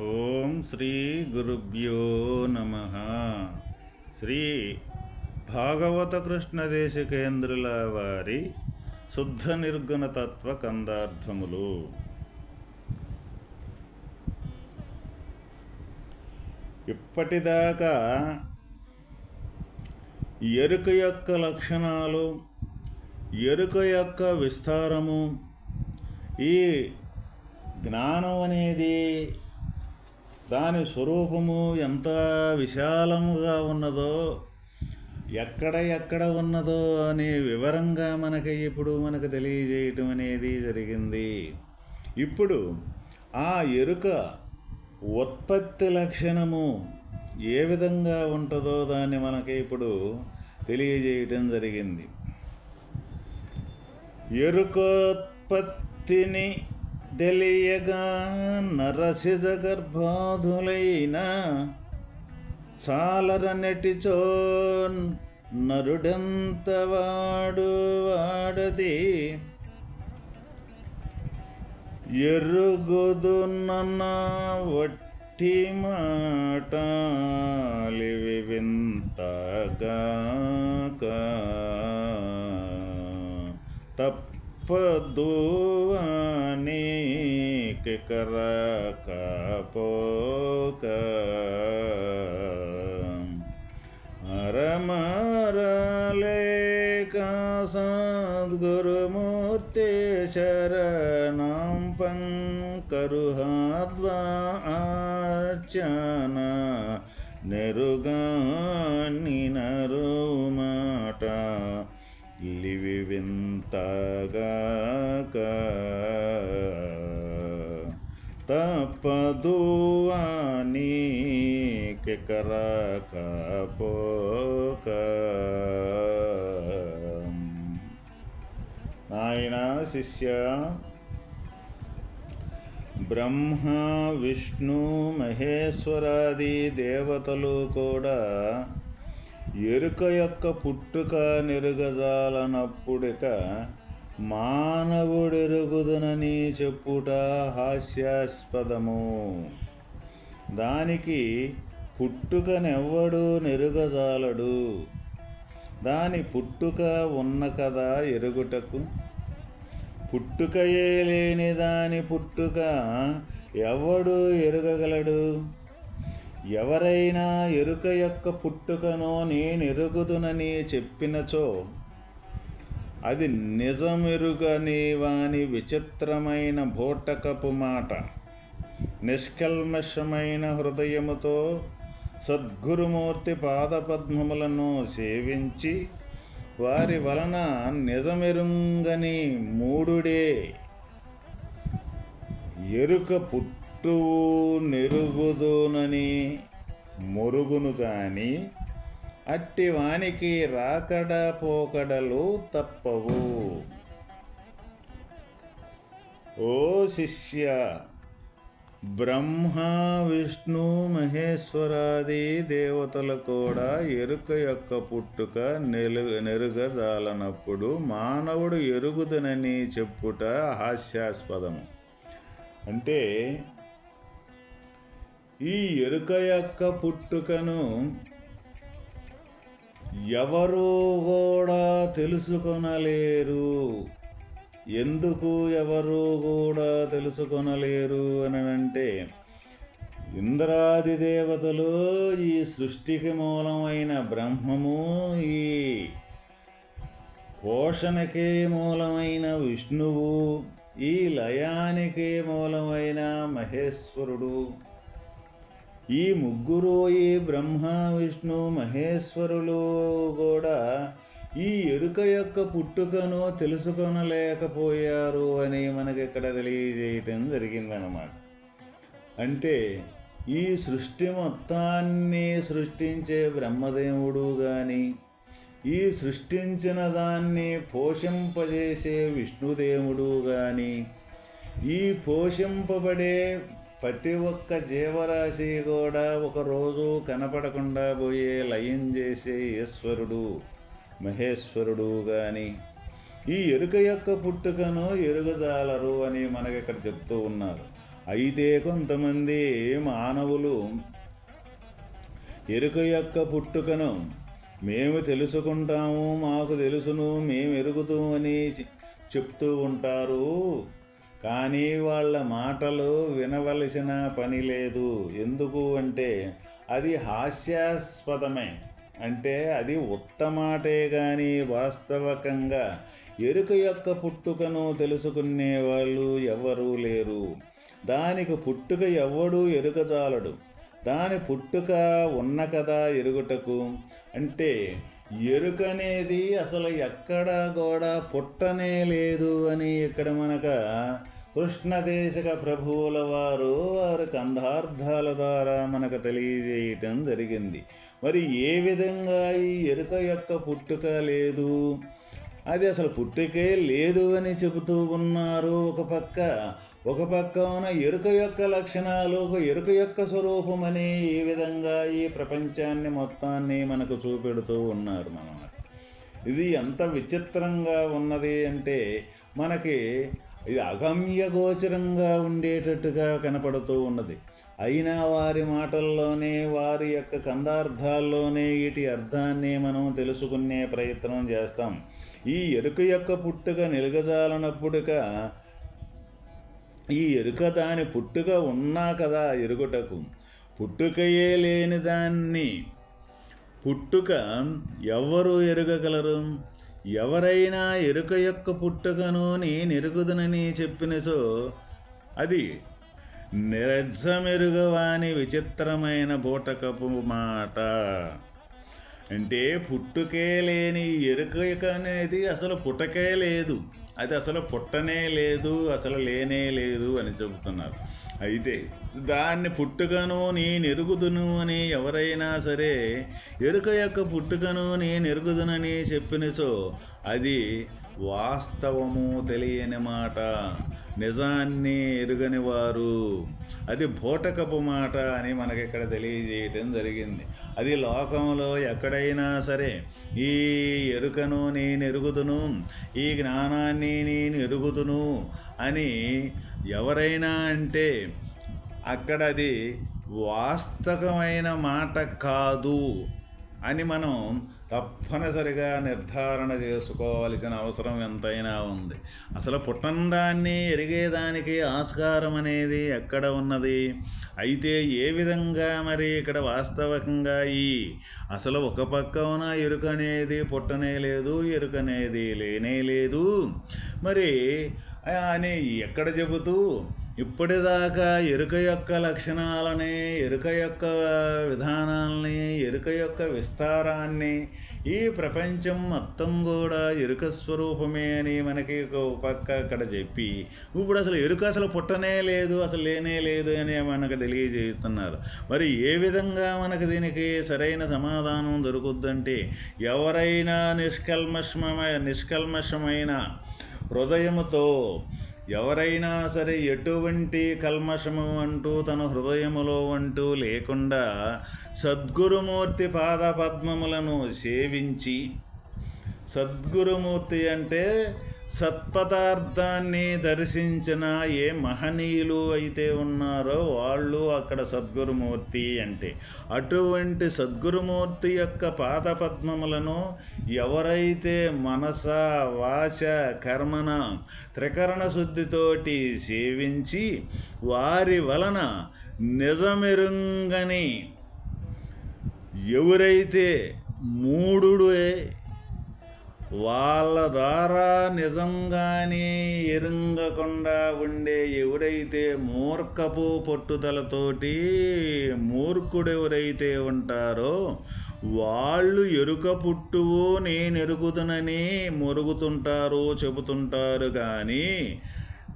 ఓం శ్రీ గురుభ్యో నమ. శ్రీ భాగవత కృష్ణ దేశికేంద్రుల వారి శుద్ధ నిర్గుణ తత్వ కందార్థములు. ఇప్పటిదాకా ఎరుక యొక్క లక్షణాలు ఎరుక యొక్క విస్తారము ఈ జ్ఞానం అనేది దాని స్వరూపము ఎంత విశాలముగా ఉన్నదో ఎక్కడ ఎక్కడ ఉన్నదో అనే వివరంగా మనకి ఇప్పుడు మనకు తెలియజేయటం అనేది జరిగింది. ఇప్పుడు ఆ ఎరుక ఉత్పత్తి లక్షణము ఏ విధంగా ఉంటుందో దాన్ని మనకి ఇప్పుడు తెలియజేయటం జరిగింది. ఎరుకోత్పత్తిని తెలియగా నరసిజ గర్భాధులైన చాలరనెటిచో నరుడంత వాడు వాడది? ఎరుగుదున్న వట్టి మాటలివి వింతగాక. తప్ప నీకి కరకపోక అరమరలేక సద్గురుమూర్తి శరణం పంకరుహాద్వా అర్చన. నెరుగాని నరుమాట లివి తగక తప్పదు అని కరకపోక నాయన శిష్య బ్రహ్మ విష్ణు మహేశ్వరాది దేవతలు కూడా ఎరుక యొక్క పుట్టుక నెరుగజాలనప్పుడిక మానవుడెరుగుదునని చెప్పుట హాస్యాస్పదము. దానికి పుట్టుకనెవ్వడు నెరుగజాలడు. దాని పుట్టుక ఉన్న కదా ఎరుగుటకు. పుట్టుకయే లేని దాని పుట్టుక ఎవడు ఎరుగగలడు? ఎవరైనా ఎరుక యొక్క పుట్టుకను నేనెరుగుదునని చెప్పినచో అది నిజమెరుగని వాని విచిత్రమైన భూటకపు మాట నిష్కల్మషమైన హృదయముతో సద్గురుమూర్తి పాదపద్మములను సేవించి వారి వలన నిజమెరుంగని మూడుడే. ఎరుక పుట్టువు నెరుగుదునని మొరుగును గాని అట్టివానికి రాకడ పోకడలు తప్పవు. ఓ శిష్య బ్రహ్మ విష్ణు మహేశ్వరాది దేవతలు కూడా ఎరుక యొక్క పుట్టుక నెలు నెరుగజాలనప్పుడు మానవుడు ఎరుగుదనని చెప్పుట హాస్యాస్పదము. అంటే ఈ ఎరుక యొక్క పుట్టుకను ఎవరూ కూడా తెలుసుకొనలేరు. ఎందుకు ఎవరూ కూడా తెలుసుకొనలేరు అని అంటే ఇంద్రాది దేవతలు ఈ సృష్టికి మూలమైన బ్రహ్మము ఈ పోషణకే మూలమైన విష్ణువు ఈ లయానికి మూలమైన మహేశ్వరుడు. ఈ ముగ్గురు ఈ బ్రహ్మ విష్ణు మహేశ్వరులు కూడా ఈ ఎరుక యొక్క పుట్టుకను తెలుసుకొనలేకపోయారు అని మనకి ఇక్కడ తెలియజేయటం జరిగిందనమాట అంటే ఈ సృష్టి మొత్తాన్ని సృష్టించే బ్రహ్మదేవుడు కానీ ఈ సృష్టించిన దాన్ని పోషింపజేసే విష్ణుదేవుడు కానీ ఈ పోషింపబడే ప్రతి ఒక్క జీవరాశి కూడా ఒకరోజు కనపడకుండా పోయే లయం చేసే ఈశ్వరుడు మహేశ్వరుడు కానీ ఈ ఎరుక యొక్క పుట్టుకను ఎరుగుదాలరు అని మనకి ఇక్కడ చెప్తూ ఉన్నారు. అయితే కొంతమంది మానవులు ఎరుక యొక్క పుట్టుకను మేము తెలుసుకుంటాము మాకు తెలుసును మేము ఎరుగుతూ అని చెప్తూ ఉంటారు. కానీ వాళ్ళ మాటలు వినవలసిన పని లేదు. ఎందుకు అంటే అది హాస్యాస్పదమే. అంటే అది ఉత్తమాటే కానీ వాస్తవకంగా ఎరుక యొక్క పుట్టుకను తెలుసుకునే వాళ్ళు ఎవరూ లేరు. దానికి పుట్టుక ఎవడు ఎరుకజాలడు దాని పుట్టుక ఉన్న కదా ఎరుగుటకు. అంటే ఎరుకనేది అసలు ఎక్కడ కూడా పుట్టనే లేదు అని ఇక్కడ మనక కృష్ణదేశక ప్రభువుల వారు వారి కంధార్థాల ద్వారా మనకు తెలియజేయటం జరిగింది. మరి ఏ విధంగా ఈ ఎరుక యొక్క పుట్టుక లేదు? అది అసలు పుట్టుకే లేదు అని చెబుతూ ఉన్నారు ఒక పక్క. ఒక పక్క ఉన్న ఎరుక యొక్క లక్షణాలు ఒక ఎరుక యొక్క స్వరూపం అని ఈ విధంగా ఈ ప్రపంచాన్ని మొత్తాన్ని మనకు చూపెడుతూ ఉన్నారు మనమాట ఇది ఎంత విచిత్రంగా ఉన్నది అంటే మనకి ఇది అగమ్య గోచరంగా ఉండేటట్టుగా కనపడుతూ ఉన్నది. అయినా వారి మాటల్లోనే వారి యొక్క కందార్థాల్లోనే వీటి అర్థాన్ని మనం తెలుసుకునే ప్రయత్నం చేస్తాం. ఈ ఎరుక యొక్క పుట్టుక నిలగజాలనప్పుడుక ఈ ఎరుక దాని పుట్టుక ఉన్నా కదా ఎరుగుటకు. పుట్టుకయే లేని దాన్ని. పుట్టుక ఎవరు ఎరుగగలరు? ఎవరైనా ఎరుక యొక్క పుట్టుకను నేనెరుగుదనని చెప్పిన సో అది నిరజమెరుగవాని విచిత్రమైన బూటకపు మాట. అంటే పుట్టుకే లేని ఎరుక అనేది అసలు పుట్టకే లేదు. అది అసలు పుట్టనే లేదు అసలు లేనే లేదు అని చెబుతున్నారు. అయితే దాన్ని పుట్టుకను నేను ఎరుగుదును అని ఎవరైనా సరే ఎరుక యొక్క పుట్టుకను నేను ఎరుగుదునని చెప్పినచో అది వాస్తవము తెలియని మాట నిజాన్ని ఎరుగని వారు. అది భూటకపు మాట అని మనకి ఇక్కడ తెలియజేయటం జరిగింది. అది లోకంలో ఎక్కడైనా సరే ఈ ఎరుకను నేను ఎరుగుదును ఈ జ్ఞానాన్ని నేను ఎరుగుదును అని ఎవరైనా అంటే అక్కడ అది వాస్తవమైన మాట కాదు అని మనం తప్పనిసరిగా నిర్ధారణ చేసుకోవలసిన అవసరం ఎంతైనా ఉంది. అసలు పుట్టందాన్ని ఎరిగేదానికి ఆస్కారం అనేది ఎక్కడ ఉన్నది? అయితే ఏ విధంగా మరి ఇక్కడ వాస్తవకంగా ఈ అసలు ఒక పక్కన ఉన్న ఎరుకనేది పుట్టనే లేదు ఎరుకనేది లేనే లేదు? మరి అని ఎక్కడ చెబుతూ ఇప్పటిదాకా ఎరుక యొక్క లక్షణాలని ఎరుక యొక్క విధానాలని ఎరుక యొక్క విస్తారాన్ని ఈ ప్రపంచం మొత్తం కూడా ఎరుక స్వరూపమే అని మనకి ఒక పక్క అక్కడ చెప్పి ఇప్పుడు అసలు ఎరుక అసలు పుట్టనే లేదు అసలు లేనే లేదు అని మనకు తెలియజేస్తున్నారు. మరి ఏ విధంగా మనకు దీనికి సరైన సమాధానం దొరుకుద్దంటే ఎవరైనా నిష్కల్మషమైన నిష్కల్మషమైన హృదయముతో ఎవరైనా సరే ఎటువంటి కల్మషము అంటూ తన హృదయములో అంటూ లేకుండా సద్గురుమూర్తి పాదపద్మములను సేవించి సద్గురుమూర్తి అంటే సత్పదార్థాన్ని దర్శించిన ఏ మహనీయులు అయితే ఉన్నారో వాళ్ళు అక్కడ సద్గురుమూర్తి అంటే. అటువంటి సద్గురుమూర్తి యొక్క పాదపద్మములను ఎవరైతే మనస వాచ కర్మన త్రికరణ శుద్ధితోటి సేవించి వారి వలన నిజమెరుంగని ఎవరైతే మూడుడే వాళ్ళ ద్వారా నిజంగానే ఎరుంగకుండా ఉండే ఎవడైతే మూర్ఖపు పట్టుదలతోటి మూర్ఖుడెవరైతే ఉంటారో వాళ్ళు ఎరుక పుట్టువు నేను ఎరుగుతునని మొరుగుతుంటారో చెబుతుంటారు కానీ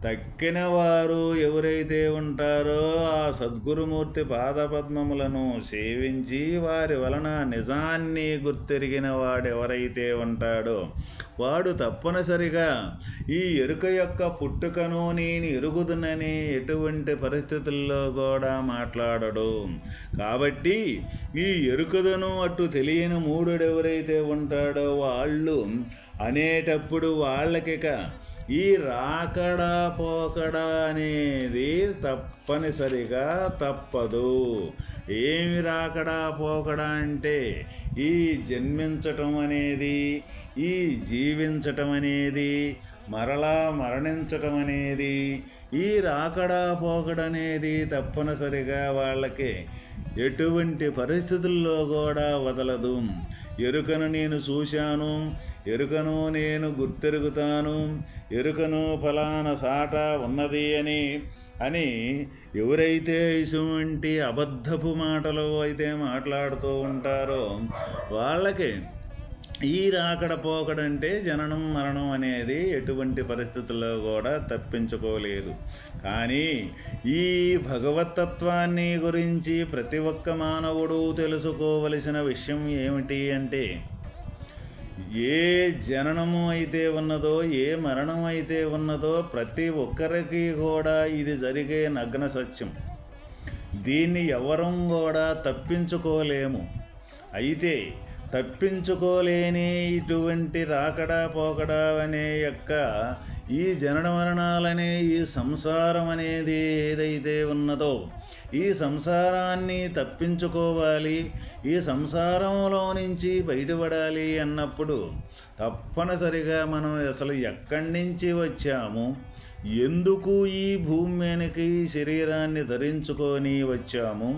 తక్కిన వారు ఎవరైతే ఉంటారో ఆ సద్గురుమూర్తి పాదపద్మములను సేవించి వారి వలన నిజాన్ని గుర్తెరిగిన వాడు ఎవరైతే ఉంటాడో వాడు తప్పనిసరిగా ఈ ఎరుక యొక్క పుట్టుకను నేను ఎరుగుదునని ఎటువంటి పరిస్థితుల్లో కూడా మాట్లాడడు. కాబట్టి ఈ ఎరుకదను అటు తెలియని మూడు ఎవరైతే ఉంటాడో వాళ్ళు అనేటప్పుడు వాళ్ళకిక ఈ రాకడా పోకడా అనేది తప్పనిసరిగా తప్పదు. ఏమి రాకడా పోకడా అంటే ఈ జన్మించటం అనేది ఈ జీవించటం అనేది మరలా మరణించటం అనేది ఈ రాకడా పోకడనేది తప్పనిసరిగా వాళ్ళకి ఎటువంటి పరిస్థితుల్లో కూడా వదలదు. ఎరుకను నేను చూశాను ఎరుకను నేను గుర్తెరుగుతాను ఎరుకను ఫలాన సాట ఉన్నది అని అని ఎవరైతే ఇటువంటి అబద్ధపు మాటలు అయితే మాట్లాడుతూ ఉంటారో వాళ్ళకి ఈ రాకడ పోకడంటే జననం మరణం అనేది ఎటువంటి పరిస్థితుల్లో కూడా తప్పించుకోలేదు. కానీ ఈ భగవతత్వాన్ని గురించి ప్రతి ఒక్క మానవుడు తెలుసుకోవలసిన విషయం ఏమిటి అంటే ఏ జననము అయితే ఉన్నదో ఏ మరణం అయితే ఉన్నదో ప్రతి ఒక్కరికి కూడా ఇది జరిగే నగ్న సత్యం. దీన్ని ఎవరం కూడా తప్పించుకోలేము. అయితే తప్పించుకోలేని ఇటువంటి రాకడా పోకడా అనే యొక్క ఈ జనన మరణాలనే ఈ సంసారం అనేది ఏదైతే ఉన్నదో ఈ సంసారాన్ని తప్పించుకోవాలి ఈ సంసారంలో నుంచి బయటపడాలి అన్నప్పుడు తప్పనిసరిగా మనం అసలు ఎక్కడి నుంచి వచ్చాము ఎందుకు ఈ భూమి మీదకి శరీరాన్ని ధరించుకొని వచ్చాము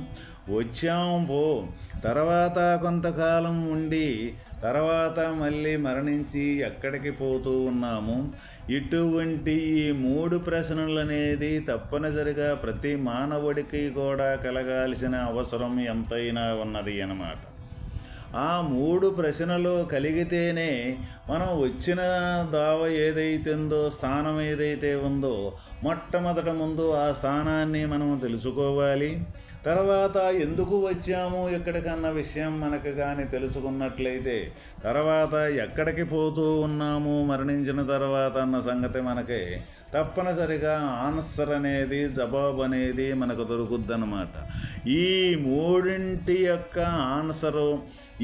వచ్చాం పో. తర్వాత కొంతకాలం ఉండి తర్వాత మళ్ళీ మరణించి ఎక్కడికి పోతూ ఉన్నాము? ఇటువంటి ఈ మూడు ప్రశ్నలు అనేది తప్పనిసరిగా ప్రతి మానవుడికి కూడా కలగాల్సిన అవసరం ఎంతైనా ఉన్నది అన్నమాట. ఆ మూడు ప్రశ్నలు కలిగితేనే మనం వచ్చిన దావ ఏదైతుందో స్థానం ఏదైతే ఉందో మొట్టమొదట ముందు ఆ స్థానాన్ని మనం తెలుసుకోవాలి. తర్వాత ఎందుకు వచ్చాము ఎక్కడికన్న విషయం మనకు కానీ తెలుసుకున్నట్లయితే తర్వాత ఎక్కడికి పోతూ ఉన్నాము మరణించిన తర్వాత అన్న సంగతి మనకి తప్పనిసరిగా ఆన్సర్ అనేది జవాబు అనేది మనకు దొరుకుద్దనమాట ఈ మూడింటి యొక్క ఆన్సరు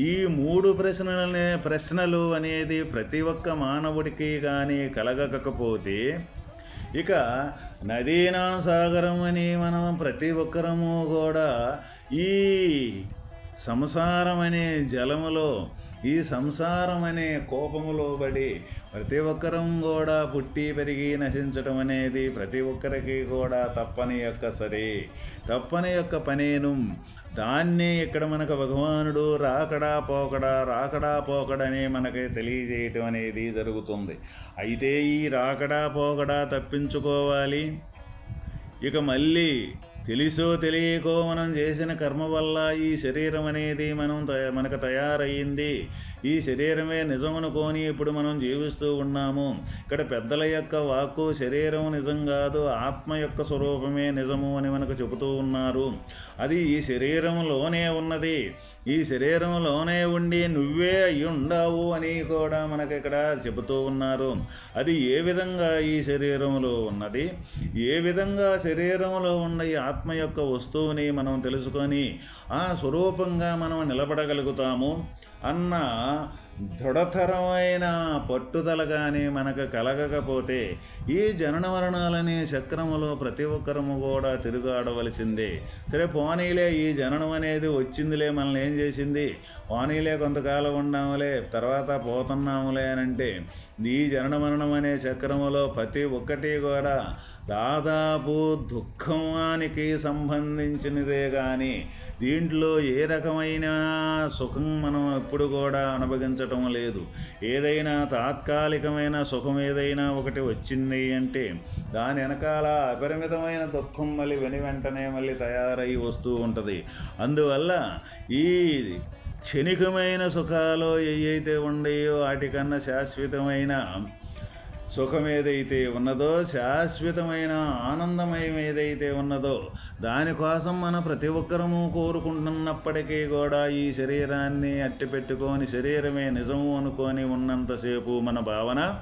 ఈ మూడు ప్రశ్నలనే ప్రశ్నలు అనేది ప్రతి ఒక్క మానవుడికి కానీ కలగకపోతే ఇక నదీనా సాగరం అని మనం ప్రతి ఒక్కరము కూడా ఈ సంసారం అనే జలములో ఈ సంసారం అనే కోపములో పడి ప్రతి ఒక్కరం కూడా పుట్టి పెరిగి నశించటం అనేది ప్రతి ఒక్కరికి కూడా తప్పని యొక్క సరే. తప్పని యొక్క పనేను దాన్ని ఇక్కడ మనకు భగవానుడు రాకడా పోకడా రాకడా పోకడని మనకి తెలియజేయటం అనేది జరుగుతుంది. అయితే ఈ రాకడా పోకడా తప్పించుకోవాలి. ఇక మళ్ళీ తెలిసో తెలియకో మనం చేసిన కర్మ వల్ల ఈ శరీరం అనేది మనం మనకు తయారయ్యింది. ఈ శరీరమే నిజం అనుకోని ఇప్పుడు మనం జీవిస్తూ ఉన్నాము. ఇక్కడ పెద్దల యొక్క వాక్కు శరీరం నిజం కాదు ఆత్మ యొక్క స్వరూపమే నిజము అని మనకు చెబుతూ ఉన్నారు. అది ఈ శరీరంలోనే ఉన్నది. ఈ శరీరంలోనే ఉండి నువ్వే అయి ఉండవు అని కూడా మనకి ఇక్కడ చెబుతూ ఉన్నారు. అది ఏ విధంగా ఈ శరీరంలో ఉన్నది? ఏ విధంగా శరీరంలో ఉన్న ఈ ఆత్మ యొక్క వస్తువుని మనం తెలుసుకొని ఆ స్వరూపంగా మనం నిలబడగలుగుతాము. అన్న దృఢతరమైన పట్టుదల కానీ మనకు కలగకపోతే ఈ జనన మరణాలనే చక్రములో ప్రతి ఒక్కరము కూడా తిరుగాడవలసిందే. సరే పోనీలే ఈ జననం అనేది వచ్చిందిలే మనల్ని ఏం చేసింది? పోనీలే కొంతకాలం ఉన్నాములే తర్వాత పోతున్నాములే అని అంటే ఈ జనన మరణం అనే చక్రములో ప్రతి ఒక్కటి కూడా దాదాపు దుఃఖానికి సంబంధించినదే కానీ దీంట్లో ఏ రకమైన సుఖం మనం ఎప్పుడు కూడా అనుభవించటం లేదు. ఏదైనా తాత్కాలికమైన సుఖం ఏదైనా ఒకటి వచ్చింది అంటే దాని వెనకాల అపరిమితమైన దుఃఖం మళ్ళీ వెని వెంటనే మళ్ళీ తయారై వస్తూ ఉంటుంది. అందువల్ల ఈ క్షణికమైన సుఖాలు ఏవైతే ఉన్నాయో వాటికన్నా శాశ్వతమైన సుఖం ఏదైతే ఉన్నదో శాశ్వతమైన ఆనందమయం ఏదైతే ఉన్నదో దానికోసం మన ప్రతి ఒక్కరము కోరుకుంటున్నప్పటికీ కూడా ఈ శరీరాన్ని అట్టి పెట్టుకొని శరీరమే నిజము అనుకొని ఉన్నంతసేపు మన భావన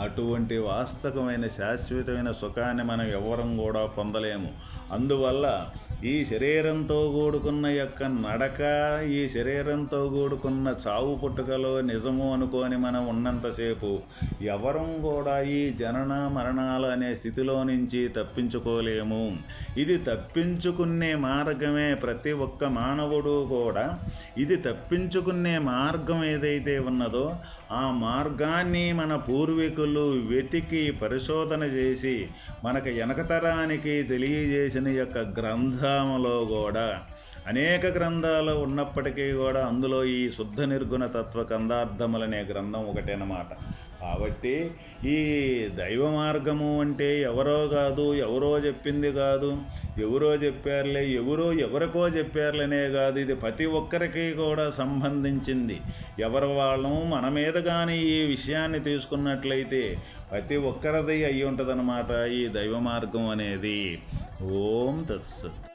అటువంటి వాస్తవమైన శాశ్వతమైన సుఖాన్ని మనం ఎవరం కూడా పొందలేము. అందువల్ల ఈ శరీరంతో కూడుకున్న యొక్క నడక ఈ శరీరంతో కూడుకున్న చావు పుట్టుకలో నిజము అనుకొని మనం ఉన్నంతసేపు ఎవరం కూడా ఈ జనన మరణాలు అనే స్థితిలో నుంచి తప్పించుకోలేము. ఇది తప్పించుకునే మార్గమే ప్రతి ఒక్క మానవుడు కూడా. ఇది తప్పించుకునే మార్గం ఏదైతే ఉన్నదో ఆ మార్గాన్ని మన పూర్వీకులు వెతికి పరిశోధన చేసి మనకు వెనకతరానికి తెలియజేసిన యొక్క గ్రంథ గ్రంథములో కూడా అనేక గ్రంథాలు ఉన్నప్పటికీ కూడా అందులో ఈ శుద్ధ నిర్గుణ తత్వ కందార్థములనే గ్రంథం ఒకటేనమాట. కాబట్టి ఈ దైవ మార్గము అంటే ఎవరో కాదు ఎవరో చెప్పింది కాదు ఎవరో చెప్పారులే ఎవరో ఎవరికో చెప్పారులనే కాదు ఇది ప్రతి ఒక్కరికి కూడా సంబంధించింది. ఎవరి వాళ్ళం మన మీద కానీ ఈ విషయాన్ని తీసుకున్నట్లయితే ప్రతి ఒక్కరిది అయి ఉంటుందన్నమాట ఈ దైవ మార్గం అనేది. ఓం తత్సత్.